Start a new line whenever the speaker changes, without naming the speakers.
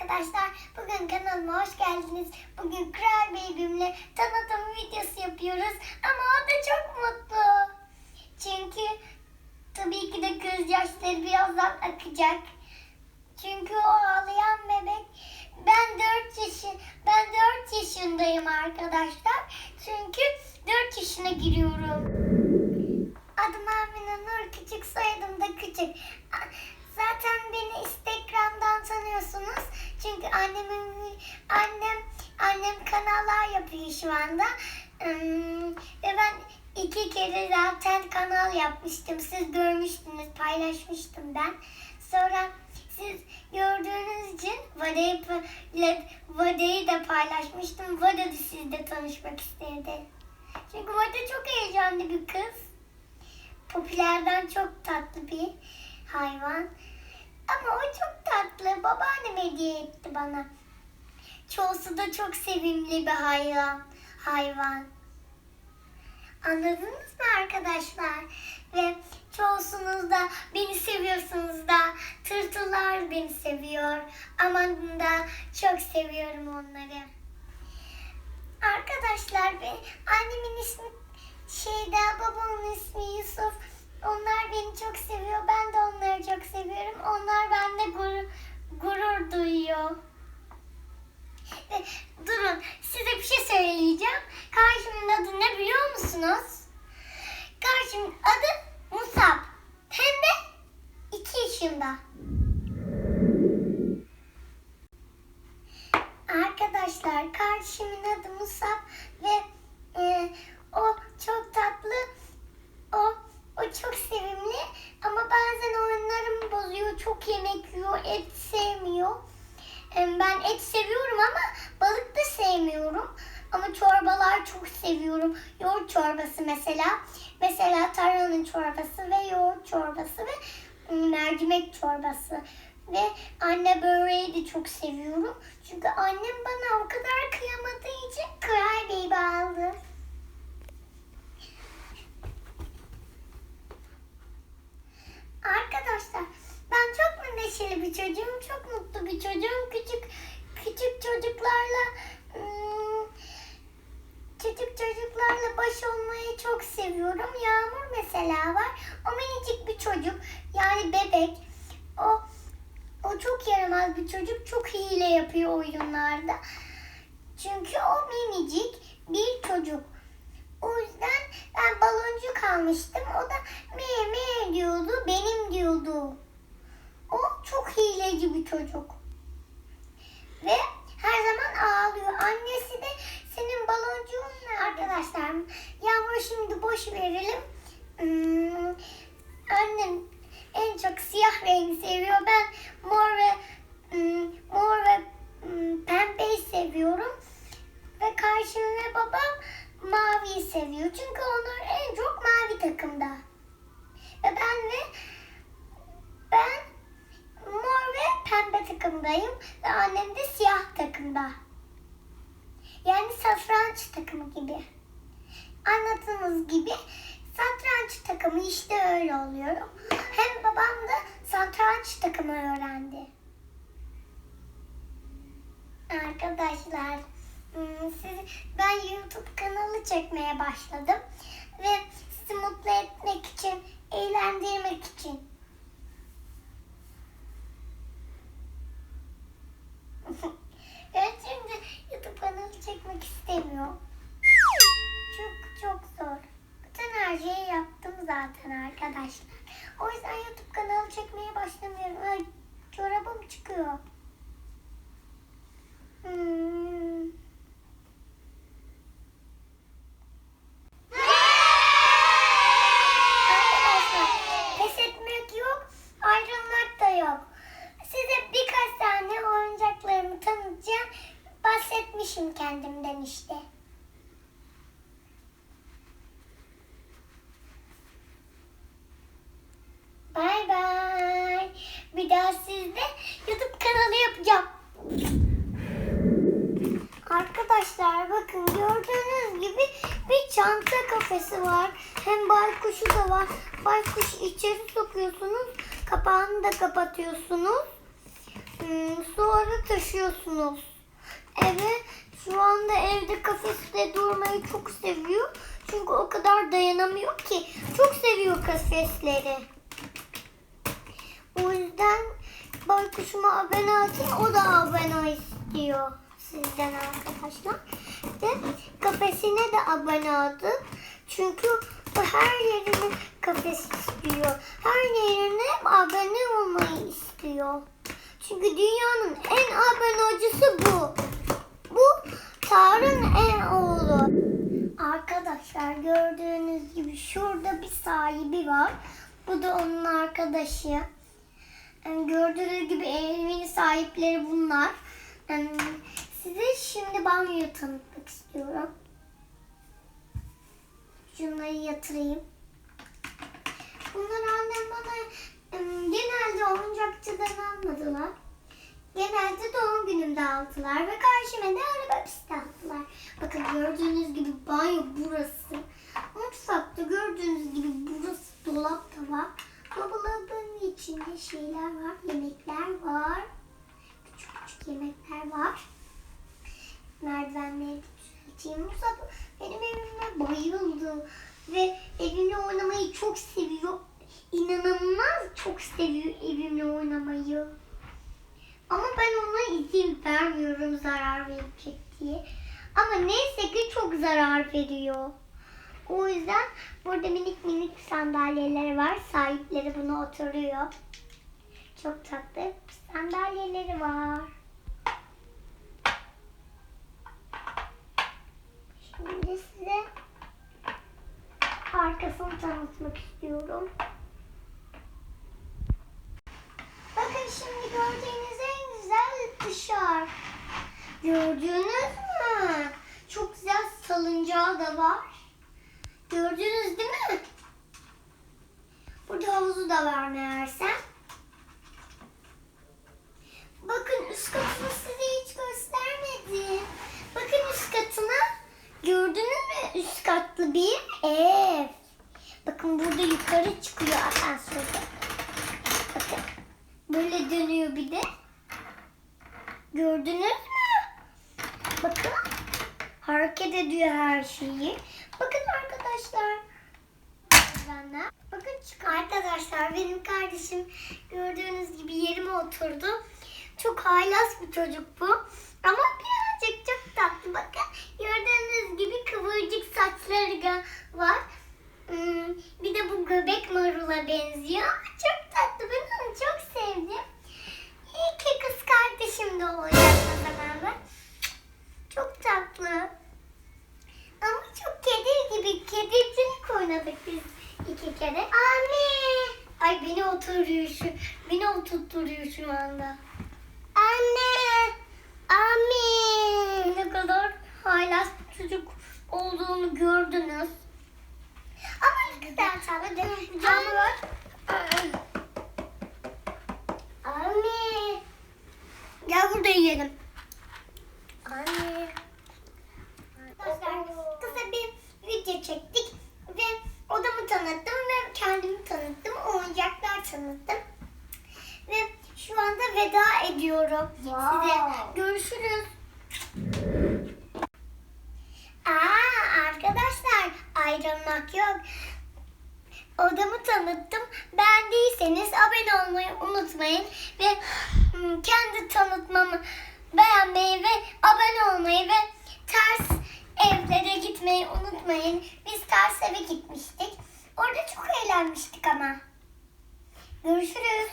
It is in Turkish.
arkadaşlar. Bugün kanalıma hoş geldiniz. Bugün Kral Beybim'le tanıtım videosu yapıyoruz. Ama o da çok mutlu. Çünkü tabii ki de göz yaşları birazdan akacak. Çünkü o ağlayan bebek. Ben 4 yaşı ben 4 yaşındayım arkadaşlar. Çünkü 4 yaşına giriyorum. Adım Amine Nur Küçük, soyadım da Küçük. Zaten beni Instagram'dan tanıyorsunuz. Çünkü annemin annem annem kanallar yapıyor şu anda. Hmm, ve ben iki kere zaten kanal yapmıştım. Siz görmüştünüz, paylaşmıştım ben. Sonra siz gördüğünüz için Vada'yı, Vada'yı da paylaşmıştım. Vada da sizle tanışmak istedi. Çünkü Vada çok heyecanlı bir kız popülerden çok tatlı bir hayvan. Ama o çok tatlı. Babaannem hediye etti bana. Çoğusu da çok sevimli bir hayvan. hayvan. Anladınız mı arkadaşlar? Ve çoğusunuz da beni seviyorsunuz da tırtıllar beni seviyor. Aman da çok seviyorum onları. Arkadaşlar ben annemin ismi Şeyda, babamın ismi Yusuf. Onlar beni çok seviyor. Ben de onları çok seviyorum. Onlar bende gurur, gurur duyuyor. Ve durun size bir şey söyleyeceğim. Karşımın adı ne biliyor musunuz? Karşımın adı Musab. Hem de 2 yaşında. Arkadaşlar karşımın adı Musab ve e, o çok tatlı. O o çok sevimli ama bazen oyunlarımı bozuyor. Çok yemek yiyor, et sevmiyor. E, Ben et seviyorum ama balık da sevmiyorum. Ama çorbalar çok seviyorum. Yoğurt çorbası mesela. Mesela tarhanın çorbası ve yoğurt çorbası ve ım, mercimek çorbası. Ve anne böreği de çok seviyorum. Çünkü annem bana o kadar kıyamadığı için Kral Baby aldı. Arkadaşlar ben çok mu neşeli bir çocuğum, çok mutlu bir çocuğum. Küçük küçük çocuklarla ım, küçük çocuklarla baş olmayı seviyorum. Yağmur mesela var. O minicik bir çocuk yani bebek. O o çok yaramaz bir çocuk. Çok hile yapıyor oyunlarda. Çünkü o minicik bir çocuk. O yüzden ben baloncuk almıştım. O da me me diyordu. Benim diyordu. O çok hileci bir çocuk. Ve her zaman ağlıyor. Annesi de senin baloncuğun ne arkadaşlar? Şimdi boş verelim. Hmm, annem en çok siyah rengi seviyor. Ben mor ve hmm, mor ve hmm, pembeyi seviyorum. Ve karşım ve babam maviyi seviyor. Çünkü onlar en çok mavi takımda. Ve ben de ben mor ve pembe takımdayım. Ve annem de siyah takımda. Yani satranç takımı gibi. Anlattığınız gibi satranç takımı işte öyle oluyor. Hem babam da satranç takımı öğrendi. Arkadaşlar Hmm, sizi, ben YouTube kanalı çekmeye başladım ve sizi mutlu etmek için, eğlendirmek için. ben şimdi YouTube kanalı çekmek istemiyorum. Zaten arkadaşlar. O yüzden YouTube kanalı çekmeye başlamıyorum. Ay, çorabım çıkıyor. Hmm. Arkadaşlar pes etmek yok, ayrılmak da yok. Size birkaç tane oyuncaklarımı tanıtacağım. Bahsetmişim kendimden işte. Bay bay. Bir daha sizde YouTube kanalı yapacağım. Arkadaşlar bakın gördüğünüz gibi bir çanta kafesi var. Hem baykuşu da var. Baykuş içeri sokuyorsunuz. Kapağını da kapatıyorsunuz. Hmm, sonra taşıyorsunuz. Eve şu anda evde kafeste durmayı çok seviyor. Çünkü o kadar dayanamıyor ki. Çok seviyor kafesleri. O yüzden baykuşuma abone atın. O da abone istiyor sizden arkadaşlar. Ve kafesine de abone atın. Çünkü o her yerine kafes istiyor. Her yerine abone olmayı istiyor. Çünkü dünyanın en abonecisi bu. Bu Tarık'ın en oğlu. Arkadaşlar gördüğünüz gibi şurada bir sahibi var. Bu da onun arkadaşı. Gördüğünüz gibi evin sahipleri bunlar. Size şimdi banyoyu tanıtmak istiyorum. Şunları yatırayım. Bunlar annem bana genelde oyuncakçıdan almadılar. Genelde doğum günümde aldılar ve karşıma da araba pisti aldılar. Bakın gördüğünüz gibi banyo burası. Mutfakta gördüğünüz gibi burası dolap da var. İçinde şeyler var, yemekler var. Küçük küçük yemekler var. Merdivenleri düzelteyim. Musa benim evime bayıldı. Ve evimle oynamayı çok seviyor. İnanılmaz çok seviyor evimle oynamayı. Ama ben ona izin vermiyorum zarar verecek diye. Ama neyse ki çok zarar veriyor. O yüzden burada minik minik sandalyeler var. Sahipleri buna oturuyor. Çok tatlı sandalyeleri var. Şimdi size arkasını tanıtmak istiyorum. Bakın şimdi gördüğünüz en güzel dışarı. Gördünüz mü? Çok güzel salıncağı da var. Gördünüz değil mi? Burada havuzu da var meğerse. Bakın üst katını size hiç göstermedim. Bakın üst katına. Gördünüz mü üst katlı bir ev. Bakın burada yukarı çıkıyor asansörde. Bakın. Böyle dönüyor bir de. Gördünüz mü? Bakın. Hareket ediyor her şeyi. Bakın arkadaşlar. Benden. Bakın çık arkadaşlar benim kardeşim gördüğünüz gibi yerime oturdu. Çok haylaz bir çocuk bu. Ama birazcık çok tatlı. Bakın gördüğünüz gibi kıvırcık saçları var. Hmm, bir de bu göbek marula benziyor. Çok tatlı. Ben onu çok sevdim. İyi ki kız kardeşim de olacak o zaman. Çok tatlı. Ama çok kedi gibi. Kedicilik oynadık biz iki kere. Anne. Ay beni oturuyor şu. Beni oturtturuyor şu anda. Anne. Anne. Ne kadar haylaz çocuk olduğunu gördünüz. Ama ne kadar tatlı. Canı var. Anne. Gel burada yiyelim. Anne. Kısa bir video odamı tanıttım ve kendimi tanıttım. Oyuncaklar tanıttım. Ve şu anda veda ediyorum size. Görüşürüz. Aa arkadaşlar ayrılmak yok. Odamı tanıttım. Beğendiyseniz abone olmayı unutmayın ve hmm, kendi tanıtmamı beğenmeyi ve abone olmayı ve ters evlere gitmeyi unutmayın. Biz ters eve gitmiştik. Orada çok eğlenmiştik ama. Görüşürüz.